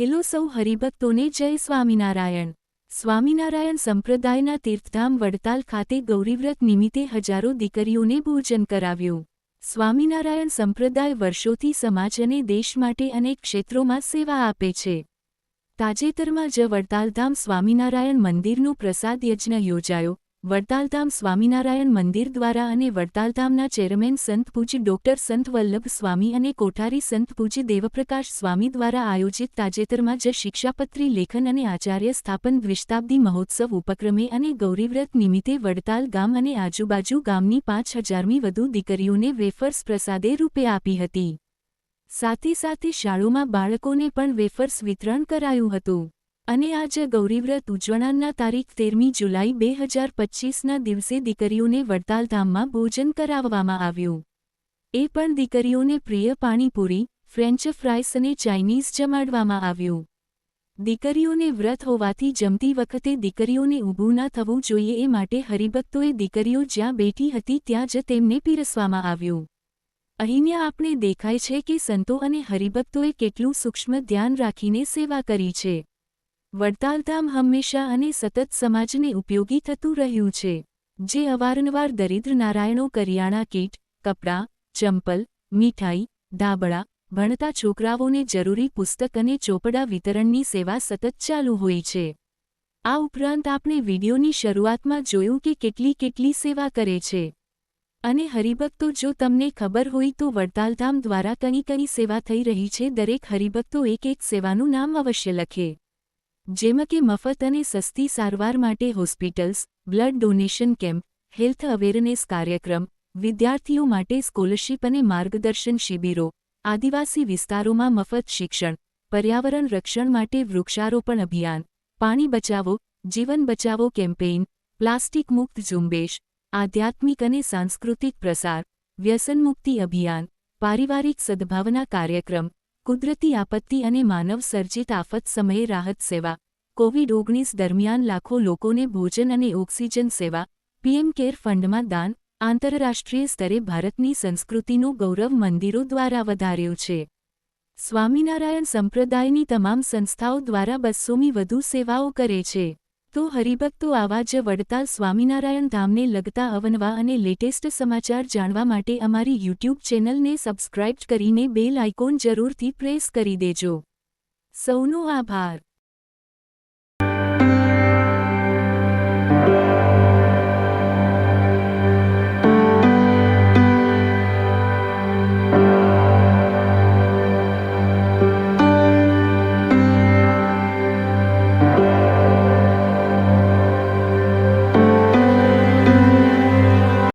Hello સૌ હરિભક્તોને જય સ્વામિનારાયણ. સ્વામિનારાયણ સંપ્રદાયના તીર્થધામ વડતાલ ખાતે ગૌરીવ્રત નિમિત્તે હજારો દીકરીઓને ભોજન કરાવ્યું. સ્વામિનારાયણ સંપ્રદાય વર્ષોથી સમાજ અને દેશ માટે અનેક ક્ષેત્રોમાં સેવા આપે છે. તાજેતરમાં જ વડતાલધામ સ્વામિનારાયણ મંદિરનો પ્રસાદ યજ્ઞ યોજાયો. વડતાલધામ સ્વામિનારાયણ મંદિર દ્વારા અને વડતાલધામના ચેરમેન સંત પૂજ્ય ડોક્ટર સંત વલ્લભ સ્વામી અને કોઠારી સંત દેવપ્રકાશ સ્વામી દ્વારા આયોજિત તાજેતરમાં જ શિક્ષાપત્રી લેખન અને આચાર્ય સ્થાપન દ્વિશતાબ્દી મહોત્સવ ઉપક્રમે અને ગૌરીવ્રત નિમિત્તે વડતાલ ગામ અને આજુબાજુ ગામની પાંચ હજારમી વધુ દીકરીઓને વેફર્સ પ્રસાદે રૂપે આપી હતી. સાથે સાથે શાળોમાં બાળકોને પણ વેફર્સ વિતરણ કરાયું હતું. અને આજે ગૌરીવ્રત ઉજવણાના તારીખ તેરમી જુલાઈ બે હજાર પચીસના દિવસે દીકરીઓને વડતાલધામમાં ભોજન કરાવવામાં આવ્યું. એ પણ દીકરીઓને પ્રિય પાણીપુરી, ફ્રેન્ચ ફ્રાઈસ અને ચાઇનીઝ જમાડવામાં આવ્યું. દીકરીઓને વ્રત હોવાથી જમતી વખતે દીકરીઓને ઊભું ન થવું જોઈએ એ માટે હરિભક્તોએ દીકરીઓ જ્યાં બેઠી હતી ત્યાં જ તેમને પીરસવામાં આવ્યું. અહીંયા આપણે દેખાય છે કે સંતો અને હરિભક્તોએ કેટલું સૂક્ષ્મ ધ્યાન રાખીને સેવા કરી છે. વડતાલધામ હંમેશા અને સતત સમાજને ઉપયોગી થતું રહ્યું છે, જે અવારનવાર દરિદ્ર નારાયણો કરિયાણા કીટ, કપડાં, ચંપલ, મીઠાઈ, ધાબળા, ભણતા છોકરાઓને જરૂરી પુસ્તક અને ચોપડા વિતરણની સેવા સતત ચાલુ હોય છે. આ ઉપરાંત આપણે વિડીયોની શરૂઆતમાં જોયું કે કેટલી કેટલી સેવા કરે છે. અને હરિભક્તો જો તમને ખબર હોય તો વડતાલધામ દ્વારા કઈ કઈ સેવા થઈ રહી છે, દરેક હરિભક્તો એક એક સેવાનું નામ અવશ્ય લખે. જેમ કે મફત અને સસ્તી સારવાર માટે hospitals, blood donation camp, health awareness કાર્યક્રમ, વિદ્યાર્થીઓ માટે સ્કોલરશીપ અને માર્ગદર્શન શિબિરો, આદિવાસી વિસ્તારોમાં મફત શિક્ષણ, પર્યાવરણ રક્ષણ માટે વૃક્ષારોપણ અભિયાન, પાણી બચાવો, જીવન બચાવો કેમ્પેઇન, પ્લાસ્ટિક મુક્ત ઝુંબેશ, આધ્યાત્મિક અને સાંસ્કૃતિક પ્રસાર, વ્યસનમુક્તિ અભિયાન, પારિવારિક સદભાવના કાર્યક્રમ કુદરતી આપત્તિ અને માનવ સર્જિત આફત સમયે રાહત સેવા. કોવિડ ઓગણીસ દરમિયાન લાખો લોકોને ભોજન અને ઓક્સિજન સેવા, પીએમ કેર ફંડમાં દાન, આંતરરાષ્ટ્રીય સ્તરે ભારતની સંસ્કૃતિનું ગૌરવ મંદિરો દ્વારા વધાર્યું છે. સ્વામિનારાયણ સંપ્રદાયની તમામ સંસ્થાઓ દ્વારા બસોમી વધુ સેવાઓ કરે છે. તો હરિભક્તો આવા જ વડતાલ સ્વામિનારાયણ ધામને લગતા અવનવા અને લેટેસ્ટ સમાચાર જાણવા માટે અમારી યુટ્યુબ ચેનલને સબસ્ક્રાઇબ કરીને બેલ આઇકોન જરૂરથી પ્રેસ કરી દેજો. સૌનો આભાર.